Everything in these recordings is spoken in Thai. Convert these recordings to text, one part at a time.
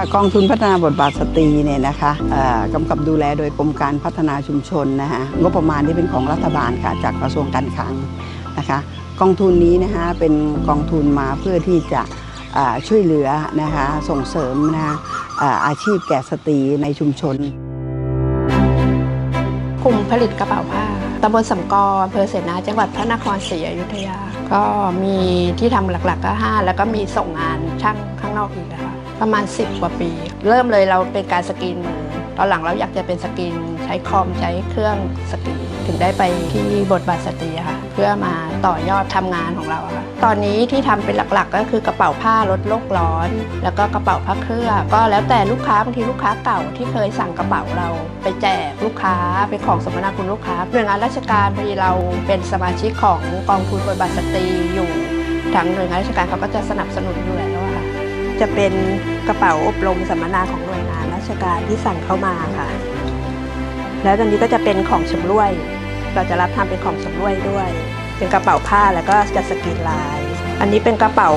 ค่ะกองทุนพัฒนาบทบาทสตรีเนี่ยนะคะกำกับดูแลโดยกรมการพัฒนาชุมชนนะคะงบประมาณที่เป็นของรัฐบาลค่ะจากกระทรวงการคลังนะคะกองทุนนี้นะคะเป็นกองทุนมาเพื่อที่จะช่วยเหลือนะคะส่งเสริมนะคะอาอาชีพแก่สตรีในชุมชน กลุ่มผลิตกระเป๋าผ้าตำบลสำกออำเภอเสนาจังหวัดพระนครศรีอยุธยา ก็มีที่ทำหลักๆก็5แล้วก็มีส่งงานช่างข้างนอกอีกนะคะ ประมาณ 10 กว่าปี เริ่มเลยเราเป็นการสกรีนมือตอนหลังเราอยากจะเป็นสกรีนใช้คอมใช้เครื่องสกรีนถึงได้ไปที่บทบาทสตรีค่ะ เพื่อมาต่อยอดทำงานของเราค่ะตอนนี้ที่ทำเป็นหลักๆ ก็คือกระเป๋าผ้าลดโลกร้อน แล้วก็กระเป๋าผ้าเครื่องก็แล้วแต่ลูกค้าบางทีลูกค้าเก่าที่เคยสั่งกระเป๋าเรา ไปแจกลูกค้าเป็นของสมนาคุณลูกค้าหน่วยงานราชการพอดีเราเป็นสมาชิกของกองทุนบทบาทสตรีอยู่ทางหน่วยงานราชการเขาก็จะสนับสนุนอยู่แล้วอะค่ะ จะเป็นกระเป๋าอบรมสัมมนาของหน่วยงานราชการที่สั่งเข้ามาค่ะ แล้วตอนนี้ก็จะเป็นของชำร่วย เราจะรับทำเป็นของชำร่วยด้วย เป็นกระเป๋าผ้าแล้วก็จะสกรีนลาย อันนี้เป็นกระเป๋า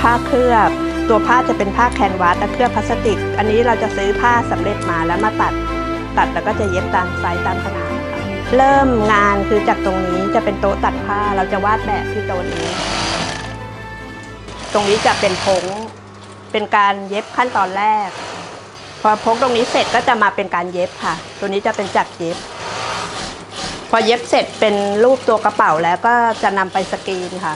ผ้าเคลือบ ตัวผ้าจะเป็นผ้าแคนวาสและเคลือบพลาสติก อันนี้เราจะซื้อผ้าสำเร็จมาแล้วมาตัด ตัดแล้วก็จะเย็บตามไซส์ตามขนาดค่ะเริ่มงานคือจากตรงนี้จะเป็นโต๊ะตัดผ้าเราจะวาดแบบที่โต๊ะนี้ ตรงนี้จะเป็นพง เป็นการเย็บขั้นตอนแรก พอพกตรงนี้เสร็จก็จะมาเป็นการเย็บค่ะ ตัวนี้จะเป็นจักรเย็บ พอเย็บเสร็จเป็นรูปตัวกระเป๋าแล้วก็จะนำไปสกรีนค่ะ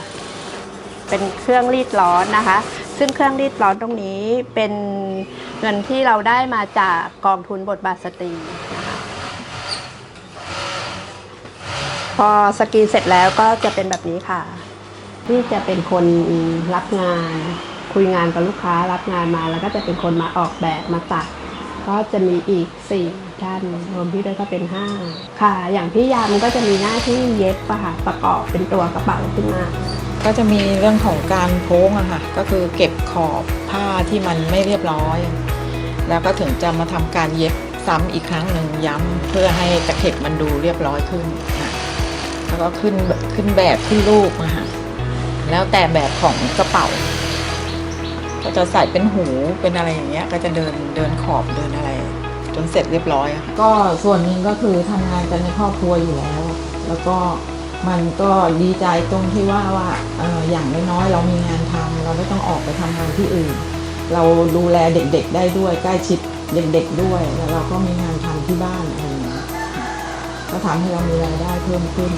เป็นเครื่องรีดร้อนนะคะ ซึ่งเครื่องรีดร้อนตรงนี้เป็นเงินที่เราได้มาจากกองทุนบทบาทสตรีนะคะพอสกรีนเสร็จแล้วก็จะเป็นแบบนี้ค่ะ ที่จะเป็นคนรับงาน คุยงานกับลูกค้ารับงานมา แล้วก็จะเป็นคนมาออกแบบมาตัด ก็จะมีอีกสี่ท่านรวมพี่ด้วยก็เป็นห้าค่ะ อย่างพี่ยามก็จะมีหน้าที่เย็บอะค่ะประกอบเป็นตัวกระเป๋าขึ้นมาก็จะมีเรื่องของการโพ้งอะค่ะก็คือเก็บขอบผ้าที่มันไม่เรียบร้อย แล้วก็ถึงจะมาทำการเย็บซ้ำอีกครั้งหนึ่งย้ำเพื่อให้ตะเข็บมันดูเรียบร้อยขึ้นค่ะแล้วก็ขึ้นขึ้นแบบขึ้นรูปอะค่ะแล้วแต่แบบของกระเป๋า ก็จะใส่เป็นหูเป็นอะไรอย่างเงี้ย ก็จะเดินเดินขอบเดินอะไร จนเสร็จเรียบร้อยอะค่ะก็ส่วนหนึ่งก็คือทำงานกันในครอบครัวอยู่แล้ว แล้วก็มันก็ดีใจตรงที่ว่าว่าเอ่ออย่างน้อยๆเรามีงานทำเราไม่ต้องออกไปทำงานที่อื่น เราดูแลเด็กๆได้ด้วยใกล้ชิดเด็กๆด้วย แล้วเราก็มีงานทำที่บ้านอะไรอย่างเงี้ยก็ทำให้เรามีรายได้เพิ่มขึ้น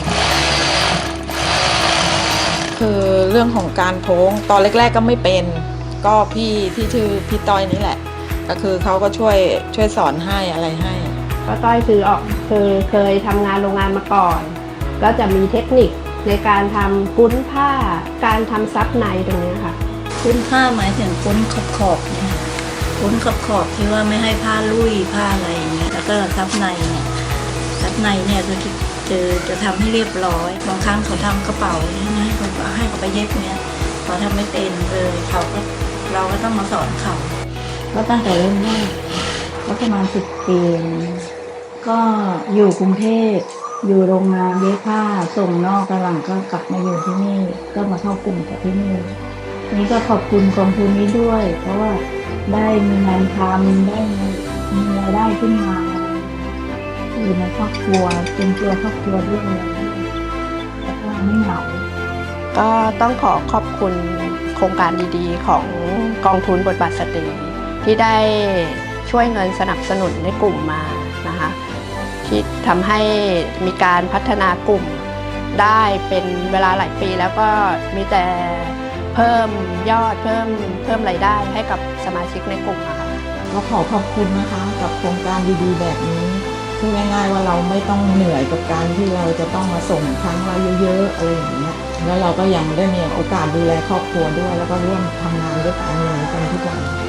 คือเรื่องของการโพ้งตอนแรก ๆก็ไม่เป็น ก็พี่ที่ชื่อพี่ต้อยนี่แหละ ก็คือเขาก็ช่วยช่วยสอนให้อะไรให้ก็ต้อยคือออกคือเคยทำงานโรงงานมาก่อน ก็จะมีเทคนิคในการทำกุ้นผ้า การทำซับในตรงเนี้ยค่ะคุ้นผ้าหมายถึงคุ้นขอบขอบๆเนี่ยค่ะคุ้นขอบขอบๆที่ว่าไม่ให้ผ้าลุยผ้าอะไรอย่างเงี้ยแล้วก็ซับในเนี่ยซับในเนี่ยคือจะจะทำให้เรียบร้อยบางครั้งเขาทำกระเป๋าใช่ไหมเขาก็ให้เขาไปเย็บเนี่ย เขาทำไม่เป็นเลยเขาก็เราก็ต้องมาสอนเขาก็ตั้งแต่เริ่มแรกก็ประมาณสิบปีก็อยู่กรุงเทพอยู่โรงงานเย็บผ้าส่งนอกกระหลังก็กลับมาอยู่ที่นี่ก็มาเข้ากลุ่มกับที่นี่นี่ก็ขอบคุณกองทุนนี้ด้วย เพราะว่าได้มีงานทำได้มีมีรายได้ขึ้นมาอยู่ในครอบครัวเป็นตัวครอบครัวด้วยแล้วก็ไม่เหงา ก็ต้องขอขอบคุณโครงการดีๆ ของกองทุนบทบาทสตรีที่ได้ช่วยเงินสนับสนุนในกลุ่มมานะคะที่ทำให้มีการพัฒนากลุ่มได้เป็นเวลาหลายปีแล้วก็มีแต่เพิ่มยอดเพิ่มเพิ่มรายได้ให้กับสมาชิกในกลุ่มค่ะก็ขอขอบคุณนะคะกับโครงการดีๆ แบบนี้พูดง่ายๆว่าเราไม่ต้องเหนื่อยกับการที่เราจะต้องมาส่งครั้งละเยอะๆอะไรอย่างเงี้ย แล้วเราก็ยังได้มีโอกาสดูแลครอบครัวด้วย แล้วก็ร่วมทำงานด้วยกันอย่างนี้กันทุกวัน